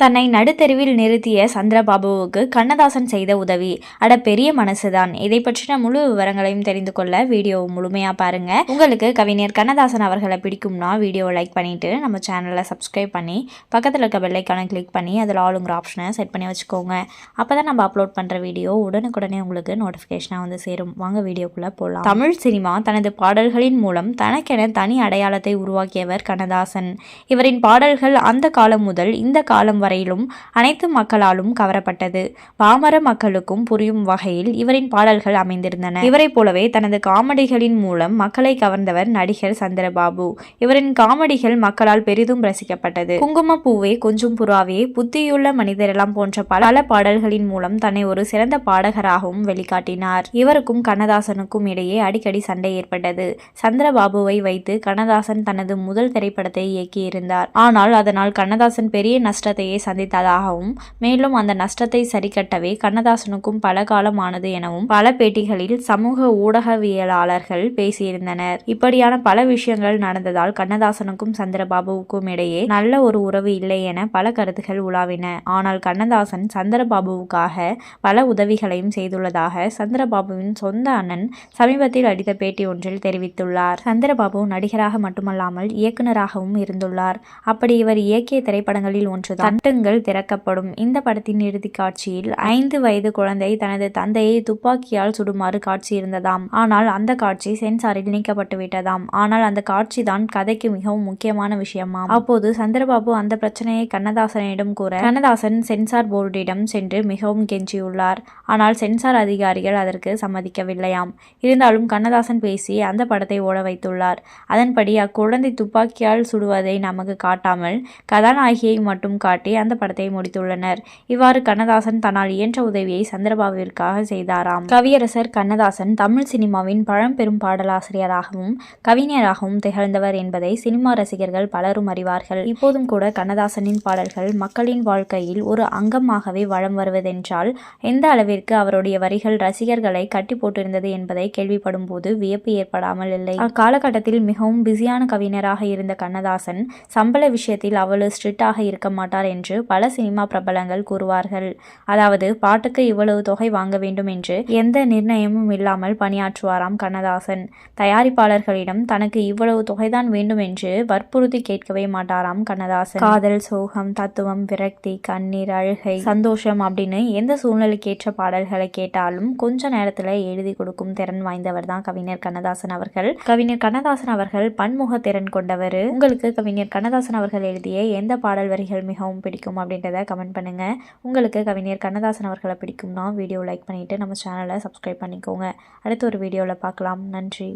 தன்னை நடுத்தெருவில் நிறுத்திய சந்திரபாபுவுக்கு கண்ணதாசன் செய்த உதவி. அட பெரிய மனசுதான். இதை பற்றின முழு விவரங்களையும் தெரிந்து கொள்ள வீடியோ முழுமையாக பாருங்க. உங்களுக்கு கவிஞர் கண்ணதாசன் அவர்களை பிடிக்கும்னா வீடியோவை லைக் பண்ணிட்டு நம்ம சேனலை சப்ஸ்கிரைப் பண்ணி பக்கத்தில் இருக்க பெல்லைக்கான கிளிக் பண்ணி அதில் ஆளுங்கிற ஆப்ஷனை செட் பண்ணி வச்சுக்கோங்க. அப்போ தான் நம்ம அப்லோட் பண்ணுற வீடியோ உடனுக்குடனே உங்களுக்கு நோட்டிஃபிகேஷனாக வந்து சேரும். வாங்க வீடியோக்குள்ளே போகலாம் தமிழ் சினிமா தனது பாடல்களின் மூலம் தனக்கென தனி அடையாளத்தை உருவாக்கியவர் கண்ணதாசன். இவரின் பாடல்கள் அந்த காலம் முதல் இந்த காலம் வரையிலும் அனைத்து மக்களாலும் கவரப்பட்டது. பாமர மக்களுக்கும் புரியும் வகையில் இவரின் பாடல்கள் அமைந்திருந்தன. இவரைப் போலவே தனது காமெடிகளின் மூலம் மக்களை கவர்ந்தவர் நடிகர் சந்திரபாபு. இவரின் காமெடிகள் மக்களால் பெரிதும் ரசிக்கப்பட்டது. குங்குமப்பூவே கொஞ்சம் புறாவே புத்தியுள்ள மனிதரெல்லாம் போன்ற பல பாடல்களின் மூலம் தன்னை ஒரு சிறந்த பாடகராகவும் வெளிக்காட்டினார். இவருக்கும் கண்ணதாசனுக்கும் இடையே அடிக்கடி சண்டை ஏற்பட்டது. சந்திரபாபுவை வைத்து கண்ணதாசன் தனது முதல் திரைப்படத்தை இயக்கியிருந்தார். ஆனால் அதனால் கண்ணதாசன் பெரிய நஷ்டத்தையே சந்தித்ததாகவும் மேலும் அந்த நஷ்டத்தை சரிக்கட்டவே கண்ணதாசனுக்கும் பல காலமானது எனவும் பல பேட்டிகளில் சமூக ஊடகவியலாளர்கள் பேசியிருந்தனர். இப்படியான பல விஷயங்கள் நடந்ததால் கண்ணதாசனுக்கும் சந்திரபாபுவுக்கும் இடையே நல்ல ஒரு உறவு இல்லை என பல கருத்துகள் உலாவின. ஆனால் கண்ணதாசன் சந்திரபாபுவுக்காக பல உதவிகளையும் செய்துள்ளதாக சந்திரபாபுவின் சொந்த அண்ணன் சமீபத்தில் அடித்த பேட்டி ஒன்றில் தெரிவித்துள்ளார். சந்திரபாபு நடிகராக மட்டுமல்லாமல் இயக்குநராகவும் இருந்துள்ளார். அப்படி இவர் இயக்கிய திரைப்படங்களில் ஒன்றுதான். கட்டுங்கள் திறக்கப்படும். இந்த படத்தின் இறுதி காட்சியில் ஐந்து வயது குழந்தை தனது தந்தையை துப்பாக்கியால் சுடுமாறு காட்சி இருந்ததாம் ஆனால் அந்த காட்சி சென்சாரில் நீக்கப்பட்டு விட்டதாம். ஆனால் அந்த காட்சி தான் கதைக்கு மிகவும் முக்கியமான விஷயமாம். அப்போது சந்திரபாபு அந்த பிரச்சனையை கண்ணதாசனிடம் கூற கண்ணதாசன் சென்சார் போர்டிடம் சென்று மிகவும் கெஞ்சியுள்ளார். ஆனால் சென்சார் அதிகாரிகள் அதற்கு சம்மதிக்கவில்லையாம். இருந்தாலும் கண்ணதாசன் பேசி அந்த படத்தை ஓட வைத்துள்ளார். அதன்படி அக்குழந்தை துப்பாக்கியால் சுடுவதை நமக்கு காட்டாமல் கதாநாயகியை மட்டும் காட்டி அந்த படத்தை முடித்துள்ளனர். இவ்வாறு கண்ணதாசன் தன்னால் இயன்ற உதவியை சந்திரபாபுவிற்காக செய்தாராம். கவியரசர் கண்ணதாசன் தமிழ் சினிமாவின் பழம்பெரும் பாடலாசிரியராகவும் கவிஞராகவும் திகழ்ந்தவர் என்பதை சினிமா ரசிகர்கள் பலரும் அறிவார்கள். இப்போதும் கூட கண்ணதாசனின் பாடல்கள் மக்களின் வாழ்க்கையில் ஒரு அங்கமாகவே வளம் வருவதென்றால் எந்த அளவிற்கு அவருடைய வரிகள் ரசிகர்களை கட்டி போட்டிருந்தது என்பதை கேள்விப்படும் போது வியப்பு ஏற்படாமல் இல்லை. அக்காலகட்டத்தில் மிகவும் பிஸியான கவிஞராக இருந்த கண்ணதாசன் சம்பள விஷயத்தில் அவ்வளவு ஸ்ட்ரிக்டாக இருக்க மாட்டார் என்று பல சினிமா பிரபலங்கள் கூறுவார்கள். அதாவது பாட்டுக்கு இவ்வளவு தொகை வாங்க வேண்டும் என்று எந்த நிர்ணயமும் இல்லாமல் பணியாற்றுவாராம் கண்ணதாசன். தயாரிப்பாளர்களிடம் தனக்கு இவ்வளவு தொகைதான் வேண்டும் என்று வற்புறுத்தி கேட்கவே மாட்டாராம் கண்ணதாசன். காதல் சோகம் தத்துவம் விரக்தி கண்ணீர் அழுகை சந்தோஷம் அப்படின்னு எந்த சூழ்நிலைக்கேற்ற பாடல்களை கேட்டாலும் கொஞ்ச நேரத்துல எழுதி கொடுக்கும் திறன் வாய்ந்தவர் தான் கவிஞர் கண்ணதாசன் அவர்கள். கவிஞர் கண்ணதாசன் அவர்கள் பன்முக திறன் கொண்டவர். உங்களுக்கு கவிஞர் கண்ணதாசன் அவர்கள் எழுதிய எந்த பாடல் வரிகள் மிகவும் பிடிக்கும் அப்படின்றத கமெண்ட் பண்ணுங்கள் உங்களுக்கு கவிஞர் கண்ணதாசன் அவர்களை பிடிக்கும்னா வீடியோ லைக் பண்ணிவிட்டு நம்ம சேனலை சப்ஸ்கிரைப் பண்ணிக்கோங்க. அடுத்த ஒரு வீடியோவில் பார்க்கலாம். நன்றி.